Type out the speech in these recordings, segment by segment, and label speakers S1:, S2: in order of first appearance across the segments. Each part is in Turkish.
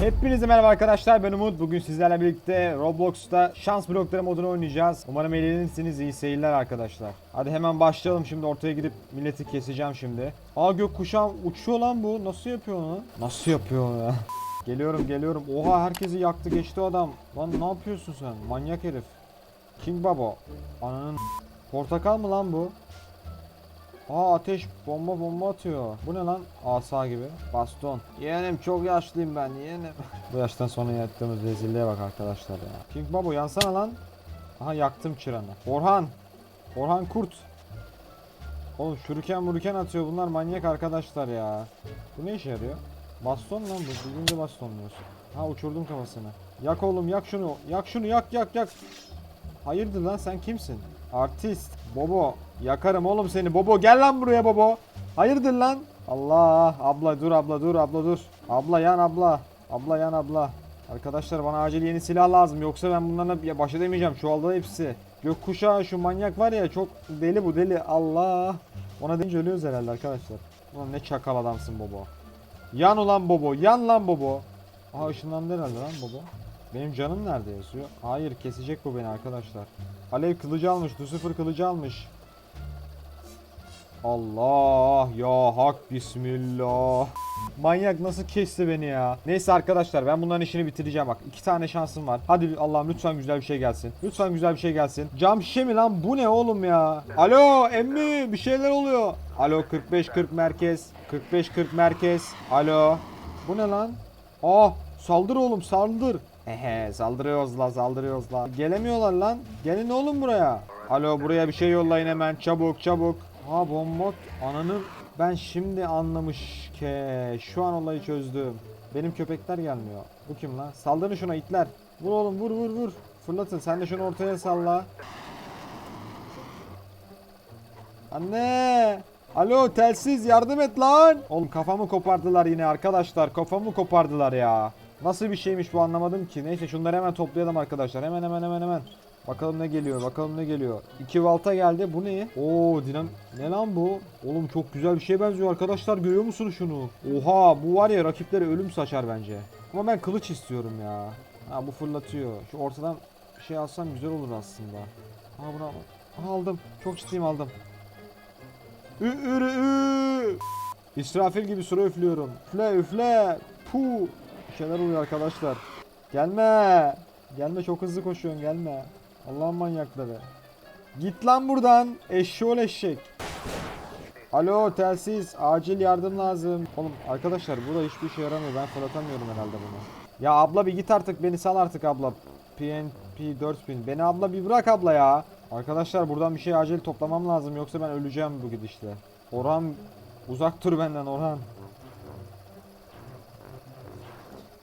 S1: Hepinize merhaba arkadaşlar ben Umut. Bugün sizlerle birlikte Roblox'ta şans blokları modunu oynayacağız. Umarım eğlenirsiniz. iyi seyirler arkadaşlar. Hadi hemen başlayalım şimdi ortaya gidip milleti keseceğim şimdi. Aa gökkuşağı uçuyor lan bu. Nasıl yapıyor onu? Nasıl yapıyor onu ya? geliyorum geliyorum. Oha herkesi yaktı geçti adam. Lan ne yapıyorsun sen? Manyak herif. King Babo. Ananın portakal mı lan bu? Aa ateş bomba bomba atıyor. Bu ne lan? Asa gibi. Baston. Yeğenim çok yaşlıyım ben yeğenim. Bu yaştan sonra yaptığımız rezilliğe bak arkadaşlar ya. King Babo yansana lan. Aha yaktım çıranı. Orhan. Orhan Kurt. Oğlum şuriken muruken atıyor bunlar manyak arkadaşlar ya. Bu ne işe yarıyor? Baston lan bu. Birinci bastonluyorsun. Ha uçurdum kafasını. Yak oğlum yak şunu. Yak şunu yak yak yak. Hayırdır lan sen kimsin? Artist. Bobo. Yakarım oğlum seni. Bobo gel lan buraya Bobo. Hayırdır lan? Allah. Abla dur abla dur abla dur. Abla yan abla. Abla yan abla. Arkadaşlar bana acil yeni silah lazım. Yoksa ben bunlarla baş edemeyeceğim. Çoğaldı hepsi. Gökkuşağı şu manyak var ya çok deli bu deli. Allah. Ona deyince ölüyoruz herhalde arkadaşlar. Ulan ne çakal adamsın Bobo. Yan ulan Bobo. Yan lan Bobo. Aha ışınlandı herhalde lan Bobo. Benim canım nerede yazıyor? Hayır kesecek bu beni arkadaşlar. Alev kılıcı almış. Lucifer kılıcı almış. Allah ya hak bismillah. Manyak nasıl kesti beni ya. Neyse arkadaşlar ben bunların işini bitireceğim bak. iki tane şansım var. Hadi Allah'ım lütfen güzel bir şey gelsin. Lütfen güzel bir şey gelsin. Cam şişe mi lan bu ne oğlum ya? Alo emmi bir şeyler oluyor. Alo 45-40 merkez. 45-40 merkez. Alo. Bu ne lan? Aa saldır oğlum saldır. Ehe saldırıyoruz la saldırıyoruz la. Gelemiyorlar lan. Gelin oğlum buraya. Alo buraya bir şey yollayın hemen çabuk çabuk. Ha bomba ananın ben şimdi anlamış ke. Şu an olayı çözdüm. Benim köpekler gelmiyor. Bu kim lan? Saldırın şuna itler. Vur oğlum vur vur vur. Fırlatın sen de şunu ortaya salla. Anne! Alo telsiz yardım et lan! Oğlum kafamı kopardılar yine arkadaşlar. Kafamı kopardılar ya. Nasıl bir şeymiş bu anlamadım ki. Neyse şunları hemen toplayalım arkadaşlar. Hemen hemen hemen hemen. Bakalım ne geliyor bakalım ne geliyor. 2 valta geldi bu ne? Oo dinam ne lan bu? Oğlum çok güzel bir şeye benziyor arkadaşlar görüyor musunuz şunu? Oha bu var ya rakiplere ölüm saçar bence. Ama ben kılıç istiyorum ya. Ha bu fırlatıyor. Şu ortadan bir şey alsam güzel olur aslında. Ha bunu al- aldım. Çok ciddiyim aldım. Ü ürü ü. İsrafil gibi süre üflüyorum. Üfle üfle. Pu. Bir şeyler oluyor arkadaşlar. Gelme. Gelme çok hızlı koşuyorsun gelme. Allah'ın manyakları. Git lan buradan. Eşşoğlu eşek. Alo telsiz acil yardım lazım. Oğlum arkadaşlar burada hiçbir şey yaramıyor. Ben fırlatamıyorum herhalde bunu. Ya abla bir git artık beni sal artık abla. PNP 4000. Beni abla bir bırak abla ya. Arkadaşlar buradan bir şey acil toplamam lazım yoksa ben öleceğim bu gidişle. Orhan uzak dur benden Orhan.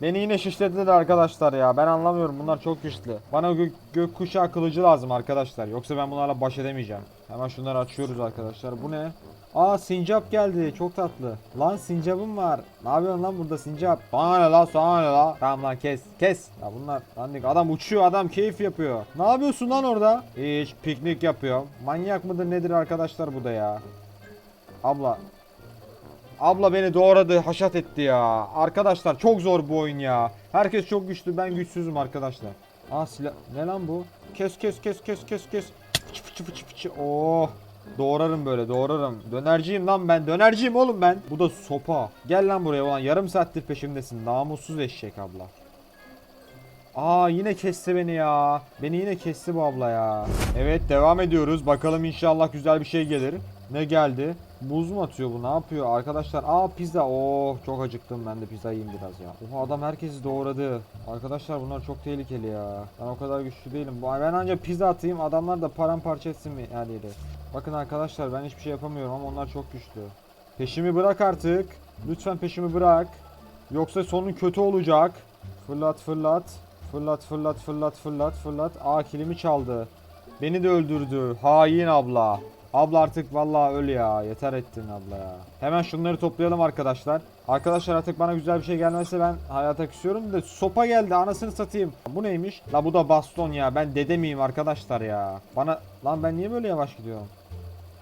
S1: Beni yine şişlediler arkadaşlar ya. Ben anlamıyorum. Bunlar çok güçlü. Bana gök gökkuşağı kılıcı lazım arkadaşlar. Yoksa ben bunlarla baş edemeyeceğim. Hemen şunları açıyoruz arkadaşlar. Bu ne? Aa sincap geldi. Çok tatlı. Lan sincapım var. Ne yapıyorsun lan burada sincap? Sana ne la sana ne la? Tamam lan kes. Kes. Ya bunlar dandik. Adam uçuyor. Adam keyif yapıyor. Ne yapıyorsun lan orada? Hiç piknik yapıyor. Manyak mıdır nedir arkadaşlar bu da ya? Abla Abla beni doğradı, haşat etti ya. Arkadaşlar çok zor bu oyun ya. Herkes çok güçlü, ben güçsüzüm arkadaşlar. Aa silah, ne lan bu? Kes kes kes kes kes kes. Fıçı fıçı fıçı fıçı. Oh. Doğrarım böyle, doğrarım. Dönerciyim lan ben, dönerciyim oğlum ben. Bu da sopa. Gel lan buraya ulan, yarım saattir peşimdesin. Namussuz eşek abla. Aa yine kesti beni ya. Beni yine kesti bu abla ya. Evet devam ediyoruz. Bakalım inşallah güzel bir şey gelir. Ne geldi? Buz mu atıyor bu? Ne yapıyor arkadaşlar? Aa pizza. Oh çok acıktım ben de pizza yiyeyim biraz ya. Oha adam herkesi doğradı. Arkadaşlar bunlar çok tehlikeli ya. Ben o kadar güçlü değilim. Ben ancak pizza atayım adamlar da paramparça etsin mi her. Bakın arkadaşlar ben hiçbir şey yapamıyorum ama onlar çok güçlü. Peşimi bırak artık. Lütfen peşimi bırak. Yoksa sonun kötü olacak. Fırlat fırlat. Fırlat fırlat fırlat fırlat fırlat. Aa kilimi çaldı. Beni de öldürdü. Hain abla. Abla artık vallahi öl ya. Yeter ettin abla ya. Hemen şunları toplayalım arkadaşlar. Arkadaşlar artık bana güzel bir şey gelmezse ben hayata küsüyorum da sopa geldi anasını satayım. Bu neymiş? La bu da baston ya. Ben dede miyim arkadaşlar ya? Bana lan ben niye böyle yavaş gidiyorum?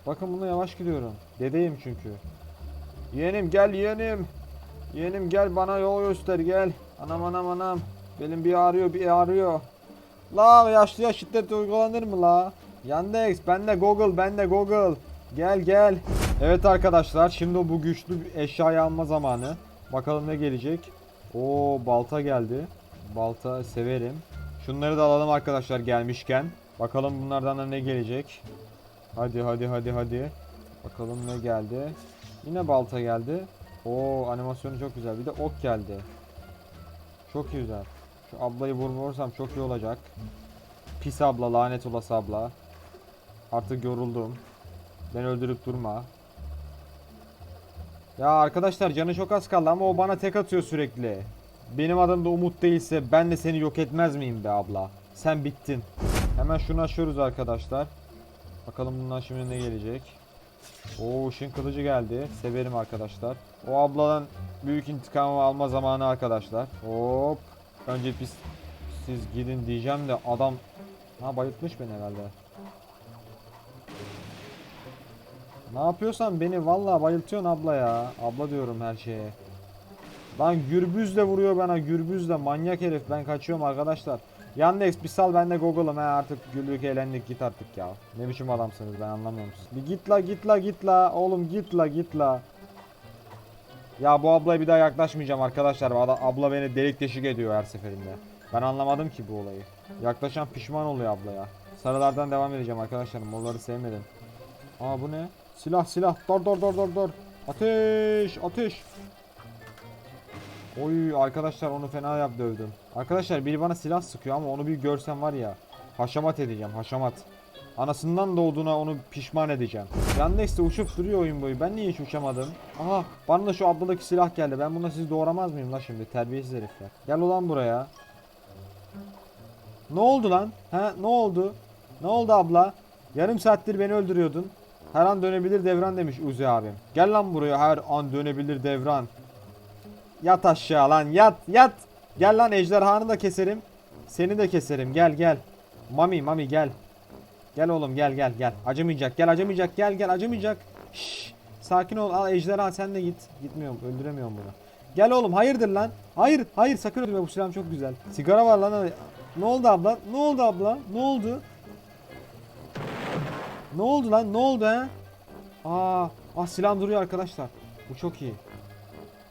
S1: Bakın buna yavaş gidiyorum. Dedeyim çünkü. Yeğenim gel yeğenim. Yeğenim gel bana yol göster gel. Anam anam anam. Benim bir ağrıyor bir ağrıyor. La yaşlıya şiddet uygulanır mı la? Yandex bende Google bende Google. Gel gel. Evet arkadaşlar şimdi bu güçlü eşyayı alma zamanı. Bakalım ne gelecek. Oo balta geldi. Balta severim. Şunları da alalım arkadaşlar gelmişken. Bakalım bunlardan da ne gelecek. Hadi hadi hadi hadi. Bakalım ne geldi. Yine balta geldi. Oo animasyonu çok güzel. Bir de ok geldi. Çok güzel. Şu ablayı vurmuyorsam çok iyi olacak. Pis abla, lanet olası abla. Artık yoruldum. Ben öldürüp durma. Ya arkadaşlar canı çok az kaldı ama o bana tek atıyor sürekli. Benim adım da Umut değilse ben de seni yok etmez miyim be abla? Sen bittin. Hemen şunu açıyoruz arkadaşlar. Bakalım bundan şimdi ne gelecek. Oo ışın kılıcı geldi. Severim arkadaşlar. O abladan büyük intikamı alma zamanı arkadaşlar. Hop. Önce biz siz gidin diyeceğim de adam ha bayıltmış beni herhalde. Ne yapıyorsan beni vallahi bayıltıyorsun abla ya. Abla diyorum her şeye. Lan gürbüzle vuruyor bana gürbüzle manyak herif ben kaçıyorum arkadaşlar. Yandex bir sal ben de Google'ım he artık güldük eğlendik git artık ya. Ne biçim adamsınız ben anlamıyorum siz. Bir git la git la git la oğlum git la git la. Ya bu ablaya bir daha yaklaşmayacağım arkadaşlar. Abla beni delik deşik ediyor her seferinde. Ben anlamadım ki bu olayı. Yaklaşan pişman oluyor ablaya. Sarılardan devam edeceğim arkadaşlar. Molları sevmedim. Aa bu ne? Silah silah. Dur dur dur dur dur. Ateş ateş. Oy arkadaşlar onu fena yap dövdüm. Arkadaşlar biri bana silah sıkıyor ama onu bir görsem var ya. Haşamat edeceğim haşamat. Anasından doğduğuna onu pişman edeceğim. Yandex de uçup duruyor oyun boyu. Ben niye hiç uçamadım? Aha bana da şu abladaki silah geldi. Ben buna sizi doğramaz mıyım la şimdi? Terbiyesiz herifler. Gel ulan buraya. Ne oldu lan? He ne oldu? Ne oldu abla? Yarım saattir beni öldürüyordun. Her an dönebilir devran demiş Uzi abim. Gel lan buraya her an dönebilir devran. Yat aşağı lan yat yat. Gel lan ejderhanı da keserim. Seni de keserim gel gel. Mami mami gel. Gel oğlum gel gel gel. Acımayacak gel acımayacak gel gel acımayacak. Şşş. Sakin ol al ejderha sen de git. Gitmiyorum öldüremiyorum bunu. Gel oğlum hayırdır lan. Hayır hayır sakın öldürme bu silahım çok güzel. Sigara var lan. Ne oldu abla? Ne oldu abla? Ne oldu? Ne oldu lan? Ne oldu he? Aa, ah silahım duruyor arkadaşlar. Bu çok iyi.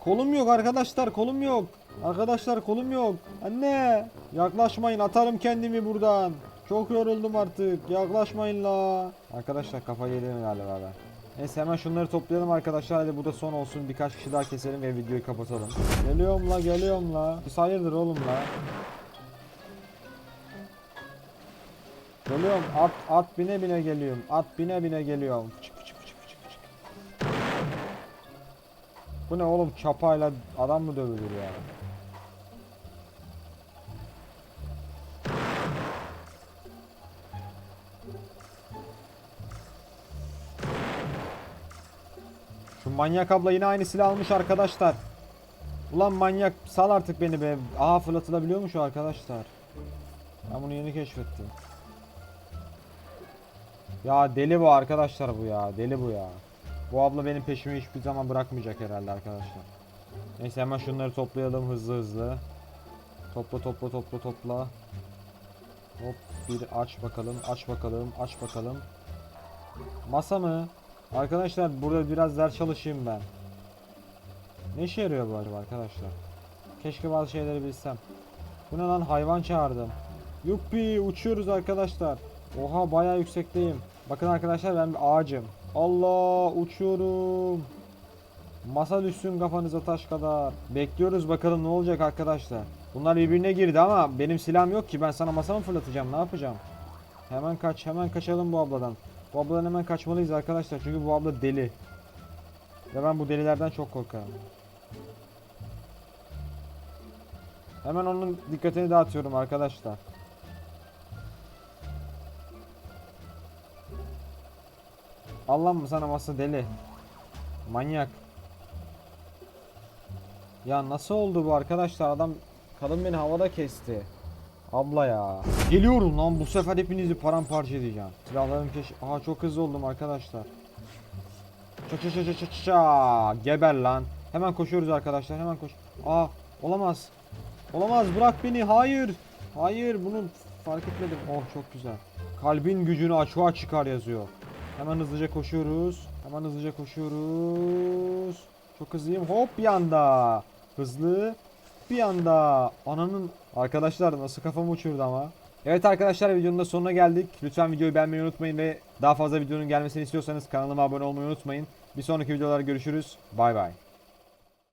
S1: Kolum yok arkadaşlar, kolum yok. Arkadaşlar kolum yok. Anne, yaklaşmayın atarım kendimi buradan. Çok yoruldum artık. Yaklaşmayın la. Arkadaşlar kafa yedim galiba ben. Neyse hemen şunları toplayalım arkadaşlar. Hadi bu da son olsun. Birkaç kişi daha keselim ve videoyu kapatalım. Geliyorum la, geliyorum la. Biz hayırdır oğlum la. Geliyorum. At at bine bine geliyorum. At bine bine geliyorum. Fıçık fıçık fıçık fıçık fıçık. Bu ne oğlum çapayla adam mı dövülür ya? Şu manyak abla yine aynı silah almış arkadaşlar. Ulan manyak sal artık beni be. Aha fırlatılabiliyormuş o arkadaşlar. Ben bunu yeni keşfettim. Ya deli bu arkadaşlar bu ya. Deli bu ya. Bu abla benim peşimi hiçbir zaman bırakmayacak herhalde arkadaşlar. Neyse hemen şunları toplayalım hızlı hızlı. Topla topla topla topla. Hop bir aç bakalım aç bakalım aç bakalım. Masa mı? Arkadaşlar burada biraz ders çalışayım ben. Ne işe yarıyor bu acaba arkadaşlar? Keşke bazı şeyleri bilsem. Bu ne lan hayvan çağırdım. Yuppi uçuyoruz arkadaşlar. Oha bayağı yüksekteyim. Bakın arkadaşlar ben bir ağacım. Allah uçuyorum. Masa düşsün kafanıza taş kadar. Bekliyoruz bakalım ne olacak arkadaşlar. Bunlar birbirine girdi ama benim silahım yok ki. Ben sana masa mı fırlatacağım? Ne yapacağım? Hemen kaç, hemen kaçalım bu abladan. Bu abladan hemen kaçmalıyız arkadaşlar. Çünkü bu abla deli. Ve ben bu delilerden çok korkarım. Hemen onun dikkatini dağıtıyorum arkadaşlar. Allah mı sana masa deli. Manyak. Ya nasıl oldu bu arkadaşlar? Adam kadın beni havada kesti. Abla ya. Geliyorum lan bu sefer hepinizi paramparça edeceğim. Silahlarım keş... Aha çok hızlı oldum arkadaşlar. Ça ça ça ça ça ça. Geber lan. Hemen koşuyoruz arkadaşlar hemen koş. Aa olamaz. Olamaz bırak beni hayır. Hayır bunu fark etmedim. Oh çok güzel. Kalbin gücünü açığa çıkar yazıyor. Hemen hızlıca koşuyoruz. Hemen hızlıca koşuyoruz. Çok hızlıyım. Hop bir anda. Hızlı. Bir anda. Ananın. Arkadaşlar nasıl kafam uçurdu ama. Evet arkadaşlar videonun da sonuna geldik. Lütfen videoyu beğenmeyi unutmayın ve daha fazla videonun gelmesini istiyorsanız kanalıma abone olmayı unutmayın. Bir sonraki videolarda görüşürüz. Bay bay.